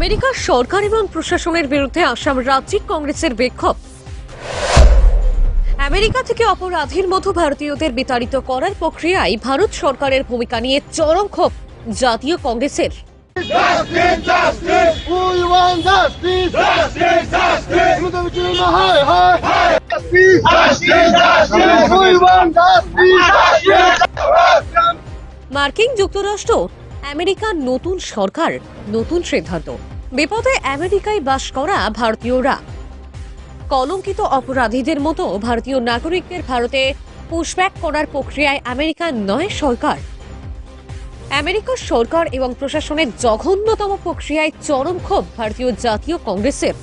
আমেরিকার সরকার এবং প্রশাসনের বিরুদ্ধে আসাম রাজ্যিক কংগ্রেসের বিক্ষোভ। আমেরিকা থেকে অপরাধীর মতো ভারতীয়দের বিতাড়িত করার প্রক্রিয়ায় ভারত সরকারের ভূমিকা নিয়ে চরম ক্ষোভ জাতীয় কংগ্রেসের. মার্কিন যুক্তরাষ্ট্র আমেরিকার নতুন সরকার নতুন সিদ্ধান্ত। বিপদে আমেরিকায় বাস করা ভারতীয়রা। কলঙ্কিত অপরাধীদের মতো ভারতীয় নাগরিকদের ভারতে পুশব্যাক করার প্রক্রিয়ায় আমেরিকার নয় সরকার। আমেরিকার সরকার এবং প্রশাসনের জঘন্যতম প্রক্রিয়ায় চরম ক্ষোভ ভারতীয় জাতীয় কংগ্রেসের।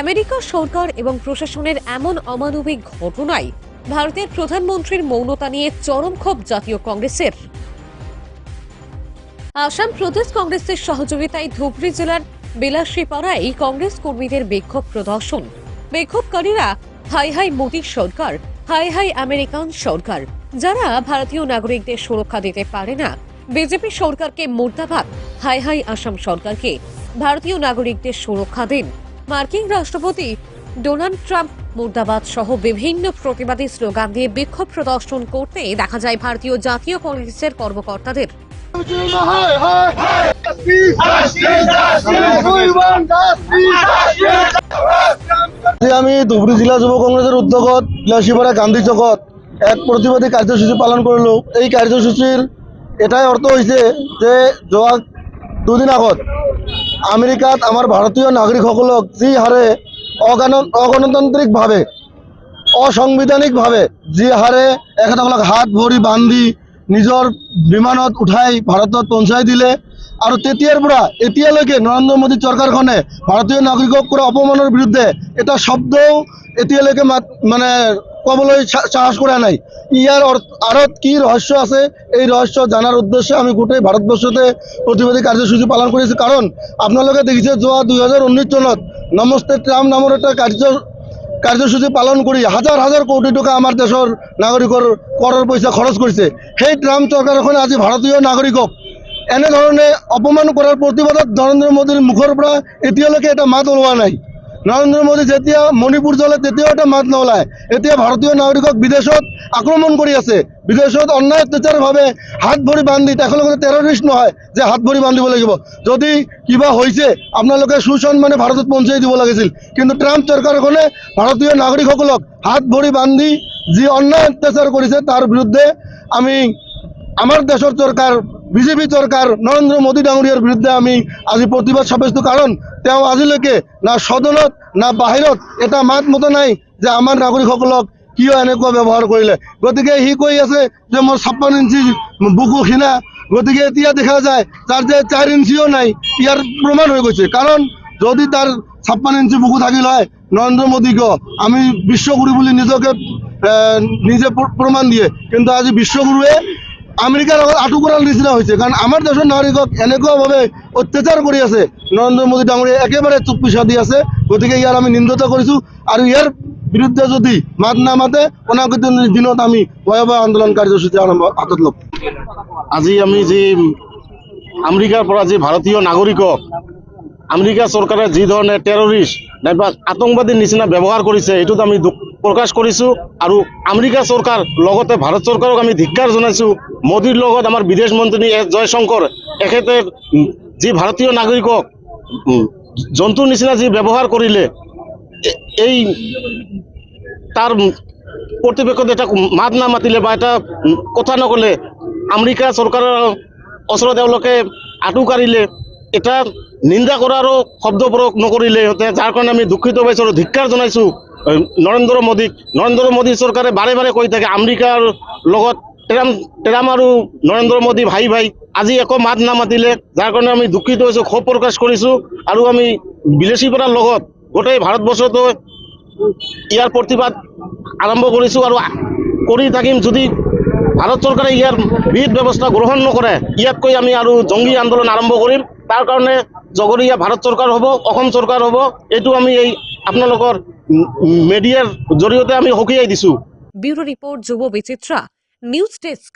আমেরিকা সরকার এবং প্রশাসনের এমন অমানবিক ঘটনায় ভারতের প্রধানমন্ত্রীর মৌনতা নিয়ে চরম ক্ষোভ জাতীয় কংগ্রেসের। আসাম প্রদেশ কংগ্রেসের সহযোগিতায় ধুবড়ী জেলার বিলাসীপাড়ায় কংগ্রেস কর্মীদের বিক্ষোভ প্রদর্শন। বিক্ষোভকারীরা হাই হাই মোদী সরকার, হাই হাই আমেরিকান সরকার, যারা ভারতীয় নাগরিকদের সুরক্ষা দিতে পারে না। বিজেপি সরকারকে মুর্দাবাদ, হাই হাই আসাম সরকারকে ভারতীয় নাগরিকদের সুরক্ষা দিন। মার্কিন রাষ্ট্রপতি ডোনাল্ড ট্রাম্প মুর্দাবাদ সহ বিভিন্ন প্রতিবাদী স্লোগান দিয়ে বিক্ষোভ প্রদর্শন করতে দেখা যায় ভারতীয় জাতীয় কংগ্রেসের কর্মকর্তাদের। আমি ধুবুৰী জিলা যুৱ কংগ্ৰেছৰ উদ্যোগত বিলাসীপাৰা গান্ধী চকত এক প্ৰতিবাদী কাৰ্যসূচী পালন কৰিলোঁ এই কাৰ্যসূচীৰ এটাই অৰ্থ হৈছে যে যোৱা দুদিন আগত আমেৰিকাত আমাৰ ভাৰতীয় নাগৰিকসকলক যি হাৰে অগান অগণতান্ত্ৰিকভাৱে অসাংবিধানিকভাৱে যি হাৰে এখেতসকলক হাত ভৰি বান্ধি নিজৰ বিমানত উঠাই ভাৰতত পঞ্চাই দিলে। আৰু তেতিয়াৰ পৰা এতিয়ালৈকে নৰেন্দ্ৰ মোদী চৰকাৰখনে ভাৰতীয় নাগৰিকক কৰা অপমানৰ বিৰুদ্ধে এটা শব্দও এতিয়ালৈকে মানে ক'বলৈ সাহস কৰা নাই। ইয়াৰ আঁৰত কি ৰহস্য আছে, এই ৰহস্য জনাৰ উদ্দেশ্যে আমি গোটেই ভাৰতবৰ্ষতে প্ৰতিবাদী কাৰ্যসূচী পালন কৰিছোঁ কাৰণ, আপোনালোকে দেখিছে যোৱা দুহেজাৰ ঊনৈছ চনত নমস্তে ট্ৰাম্প নামৰ এটা কাৰ্য কাৰ্যসূচী পালন কৰি হাজাৰ হাজাৰ কোটি টকা আমাৰ দেশৰ নাগৰিকৰ কৰৰ পইচা খৰচ কৰিছে সেই ট্ৰাম্প চৰকাৰখনে আজি ভাৰতীয় নাগৰিকক এনেধৰণে অপমান কৰাৰ প্ৰতিবাদত নৰেন্দ্ৰ মোদীৰ মুখৰ পৰা এতিয়ালৈকে এটা মাত ওলোৱা নাই। নৰেন্দ্ৰ মোদী যেতিয়া মণিপুৰ জ্বলে তেতিয়াও এটা মাত নোলায়। এতিয়া ভাৰতীয় নাগৰিকক বিদেশত আক্ৰমণ কৰি আছে। বিদেশত অন্যায় অত্যাচাৰভাৱে হাত ভৰি বান্ধি তেখেতলোকে টেৰৰিষ্ট নহয়, যে হাত ভৰি বান্ধিব লাগিব। যদি কিবা হৈছে, আপোনালোকে সুসন্মানে ভাৰতত পঞ্চাই দিব লাগিছিল। কিন্তু ট্ৰাম্প চৰকাৰখনে ভাৰতীয় নাগৰিকসকলক হাত ভৰি বান্ধি যি অন্যায় অত্যাচাৰ কৰিছে, তাৰ বিৰুদ্ধে আমি, আমাৰ দেশৰ চৰকাৰ, বিজেপি চৰকাৰ, নৰেন্দ্ৰ মোদী ডাঙৰীয়াৰ বিৰুদ্ধে আমি আজি প্ৰতিবাদ সাব্যস্ত। কাৰণ তেওঁ আজিলৈকে না সদনত, না বাহিৰত এটা মাত মতা নাই যে আমাৰ নাগৰিকসকলক কিয় এনেকুৱা ব্যৱহাৰ কৰিলে। গতিকে সি কৈ আছে যে মোৰ ছাপ্পন্ন ইঞ্চি বুকু ক্ষীণা গতিকে এতিয়া দেখা যায় তাৰ যে চাৰি ইঞ্চিও নাই, ইয়াৰ প্ৰমাণ হৈ গৈছে। কাৰণ যদি তাৰ ছাপ্পন্ন ইঞ্চি বুকু থাকিল হয়, নৰেন্দ্ৰ মোদীক আমি বিশ্বগুৰু বুলি নিজকে নিজে প্ৰমাণ দিয়ে। কিন্তু আজি বিশ্বগুৰুৱে আমেৰিকাৰ লগত আঁঠু কৰাৰ নিচিনা হৈছে কাৰণ আমাৰ দেশৰ নাগৰিকক এনেকুৱাভাৱে অত্যাচাৰ কৰি আছে। নৰেন্দ্ৰ মোদী ডাঙৰীয়াই একেবাৰে চুপ পিছা দি আছে, গতিকে ইয়াৰ আমি নিন্দতা কৰিছোঁ। আৰু ইয়াৰ বিৰুদ্ধে যদি মাত নামাতে অনাগত দিনত আমি ভয়াৱহ আন্দোলন কাৰ্যসূচী আৰম্ভ হাতত ল'ম। আজি আমি যি আমেৰিকাৰ পৰা যি ভাৰতীয় নাগৰিকক আমেৰিকা চৰকাৰে যি ধৰণে টেৰৰিষ্ট নাইবা আতংকবাদীৰ নিচিনা ব্যৱহাৰ কৰিছে, এইটোত আমি দুখ প্ৰকাশ কৰিছোঁ আৰু আমেৰিকা চৰকাৰ, লগতে ভাৰত চৰকাৰক আমি ধিক্কাৰ জনাইছোঁ। মোদীৰ লগত আমাৰ বিদেশ মন্ত্ৰী এছ জয়শংকৰ, এখেতে যি ভাৰতীয় নাগৰিকক জন্তুৰ নিচিনা যি ব্যৱহাৰ কৰিলে এই তাৰ কৰ্তৃপক্ষত এটা মাত নামাতিলে বা এটা কথা নক'লে, আমেৰিকা চৰকাৰৰ ওচৰত তেওঁলোকে আঁঠু কাঢ়িলে, এটা নিন্দা কৰাৰো শব্দ প্ৰয়োগ নকৰিলে, সিহঁতে, যাৰ কাৰণে আমি দুখিত পাইছোঁ আৰু ধিক্কাৰ জনাইছোঁ। এই নৰেন্দ্ৰ মোদীক নৰেন্দ্ৰ মোদী চৰকাৰে বাৰে বাৰে কৈ থাকে আমেৰিকাৰ লগত ট্ৰাম্প ট্ৰাম্প আৰু নৰেন্দ্ৰ মোদী ভাই ভাই, আজি একো মাত নামাতিলে, যাৰ কাৰণে আমি দুখিত হৈছোঁ, ক্ষোভ প্ৰকাশ কৰিছোঁ, আৰু আমি বিলেচীপাৰাৰ লগত গোটেই ভাৰতবৰ্ষতো ইয়াৰ প্ৰতিবাদ আৰম্ভ কৰিছোঁ আৰু কৰি থাকিম। যদি ভাৰত চৰকাৰে ইয়াৰ বিহিত ব্যৱস্থা গ্ৰহণ নকৰে ইয়াতকৈ আমি আৰু জংগী আন্দোলন আৰম্ভ কৰিম। তাৰ কাৰণে জগৰীয়া ভাৰত চৰকাৰ হ'ব, অসম চৰকাৰ হ'ব, এইটো আমি এই আপোনালোকৰ মিডিয়াৰ জৰিয়তে আমি সকীয়াই দিছো। ব্যুরো রিপোর্ট যুব বিচিত্রা নিউজ ডেস্ক।